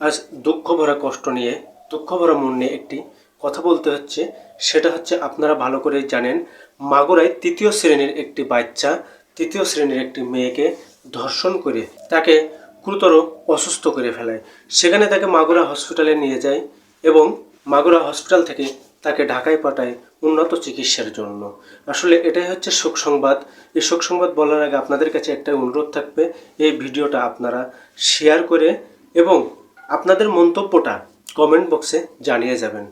আজ দুঃখ ভরা কষ্ট নিয়ে, দুঃখ ভরা মন নিয়ে একটি কথা বলতে হচ্ছে। সেটা হচ্ছে আপনারা ভালো করে জানেন, মাগুরায় তৃতীয় শ্রেণির একটি বাচ্চা, তৃতীয় শ্রেণির একটি মেয়েকে ধর্ষণ করে তাকে গুরুতর অসুস্থ করে ফেলায়। সেখানে তাকে মাগুরা হসপিটালে নিয়ে যায় এবং মাগুরা হসপিটাল থেকে তাকে ঢাকায় পাঠায় উন্নত চিকিৎসার জন্য। আসলে এটাই হচ্ছে শোক সংবাদ। এই শোক সংবাদ বলার আগে আপনাদের কাছে একটা অনুরোধ থাকবে, এই ভিডিওটা আপনারা শেয়ার করে এবং আপনাদের মন্তব্যটা কমেন্ট বক্সে জানিয়ে যাবেন।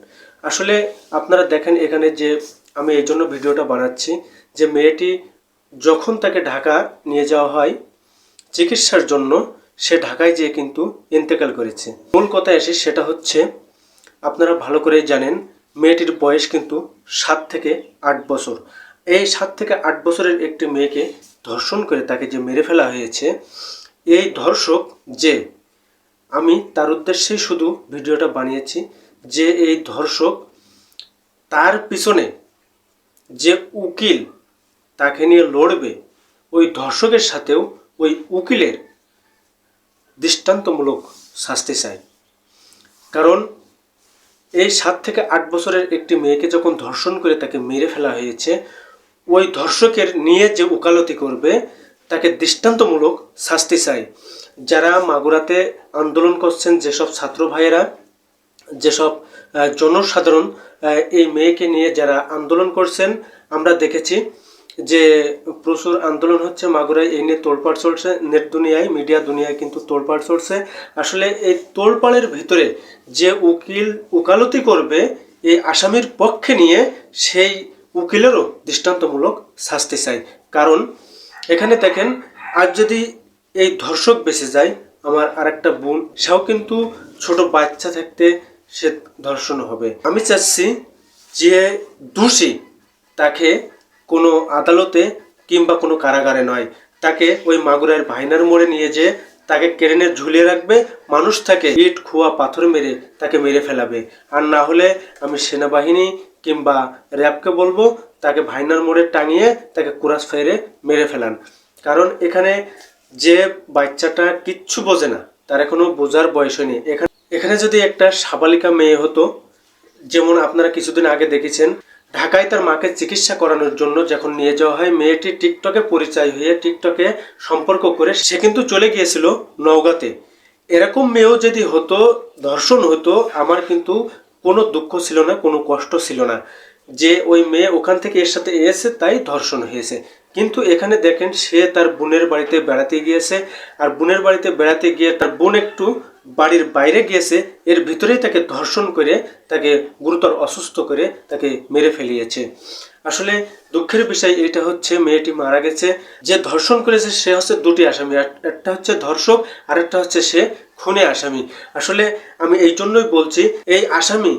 আসলে আপনারা দেখেন এখানে যে আমি এই জন্য ভিডিওটা বানাচ্ছি যে মেয়েটি যখন তাকে ঢাকা নিয়ে যাওয়া হয় চিকিৎসার জন্য, সে ঢাকায় যেয়ে কিন্তু ইন্তেকাল করেছে। মূল কথা এসে সেটা হচ্ছে, আপনারা ভালো করে জানেন, মেয়েটির বয়স কিন্তু সাত থেকে আট বছর। এই সাত থেকে আট বছরের একটি মেয়েকে ধর্ষণ করে তাকে যে মেরে ফেলা হয়েছে, এই ধর্ষক যে আমি তার উদ্দেশ্যেই শুধু ভিডিওটা বানিয়েছি যে এই ধর্ষক তার পিছনে যে উকিল তাকে নিয়ে লড়বে, ওই ধর্ষকের সাথেও ওই উকিলের দৃষ্টান্তমূলক শাস্তি চাই। কারণ এই সাত থেকে আট বছরের একটি মেয়েকে যখন ধর্ষণ করে তাকে মেরে ফেলা হয়েছে, ওই ধর্ষকের নিয়ে যে উকালতি করবে তাকে দৃষ্টান্তমূলক শাস্তি চাই। যারা মাগুরাতে আন্দোলন করছেন, যেসব ছাত্র ভাইয়েরা, যেসব জনসাধারণ এই মেয়েকে নিয়ে যারা আন্দোলন করছেন, আমরা দেখেছি যে প্রচুর আন্দোলন হচ্ছে মাগুরায়। এই নিয়ে তোলপাড় চলছে নেট দুনিয়ায়, মিডিয়া দুনিয়ায় কিন্তু তোলপাড় চলছে। আসলে এই তোলপাড়ের ভিতরে যে উকিল উকালতি করবে, এই আসামির পক্ষে নিয়ে সেই উকিলেরও দৃষ্টান্তমূলক শাস্তি চাই। কারণ এখানে দেখেন আজ যদি এই ধর্ষক বেঁচে যায়, আমার আর একটা বোন, সেও কিন্তু ছোট বাচ্চা থাকতে সে ধর্ষণ হবে। আমি চাচ্ছি যে দোষী তাকে কোনো আদালতে কিংবা কোনো কারাগারে নয়, তাকে ওই মাগুরার ভাইনার মোড়ে নিয়ে যে তাকে কেরেনে ঝুলিয়ে রাখবে, মানুষ তাকে ইট, খোয়া, পাথর মেরে তাকে মেরে ফেলাবে। আর না হলে আমি সেনাবাহিনী কিংবা র্যাবকে বলব, তাকে ভাইনার মোড়ে টাঙিয়ে তাকে কুরাস ফেরে মেরে ফেলান। কারণ এখানে যে বাচ্চাটা কিচ্ছু বোঝে না, তার এখনও বোঝার বয়স হয়নি। এখানে এখানে যদি একটা সাবালিকা মেয়ে হতো, যেমন আপনারা কিছুদিন আগে দেখেছেন, ঢাকায় তার মাকে চিকিৎসা করানোর জন্য যখন নিয়ে যাওয়া হয়, মেয়েটি টিকটকে পরিচয় হয়ে টিকটকে সম্পর্ক করে সে কিন্তু চলে গিয়েছিল নওগাঁতে। এরকম মেয়েও যদি হতো ধর্ষণ হতো, আমার কিন্তু কোনো দুঃখ ছিল না, কোনো কষ্ট ছিল না। যে ওই মেয়ে ওখান থেকে এর সাথে এসে তাই ধর্ষণ হয়েছে। কিন্তু এখানে দেখেন, সে তার বোনের বাড়িতে বেড়াতে গিয়েছে। আর বোনের বাড়িতে বেড়াতে গিয়ে তার বোন একটু বাড়ির বাইরে গিয়েছে, এর ভিতরেই তাকে ধর্ষণ করে, তাকে গুরুতর অসুস্থ করে তাকে মেরে ফেলিয়েছে। আসলে দুঃখের বিষয় এটা হচ্ছে, মেয়েটি মারা গেছে। যে ধর্ষণ করেছে, সে হচ্ছে দুটি আসামি। একটা হচ্ছে ধর্ষক, আর একটা হচ্ছে সে খুনে আসামি। আসলে আমি এই জন্যই বলছি, এই আসামি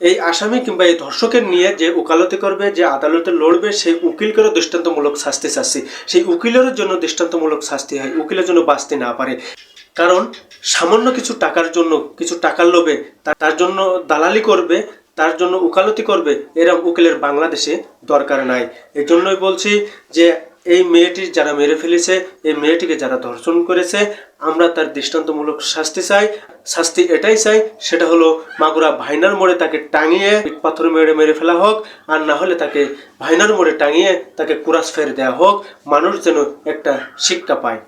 এই আসামি কিংবা এই ধর্ষকের নিয়ে যে ওকালতি করবে, যে আদালতে লড়বে, সেই উকিলকেরও দৃষ্টান্তমূলক শাস্তি চাচ্ছি। সেই উকিলের জন্য দৃষ্টান্তমূলক শাস্তি হয়, উকিলের জন্য বাঁচতে না পারে। কারণ সামান্য কিছু টাকার জন্য, কিছু টাকার লোভে তার জন্য দালালি করবে, তার জন্য উকালতি করবে এরকম উকিলের বাংলাদেশে দরকার নাই। এই জন্যই বলছি যে, এই মেয়েটি যারা মেরে ফেলেছে, এই মেয়েটিকে যারা ধর্ষণ করেছে, আমরা তার দৃষ্টান্তমূলক শাস্তি চাই। শাস্তি এটাই চাই, সেটা হলো মাগুরা ভাইনার মোড়ে তাকে টাঙিয়ে পাথর মেরে মেরে ফেলা হোক, আর না হলে তাকে ভাইনার মোড়ে টাঙিয়ে তাকে কুরাস ফের দেওয়া হোক, মানুষ যেন একটা শিক্ষা পায়।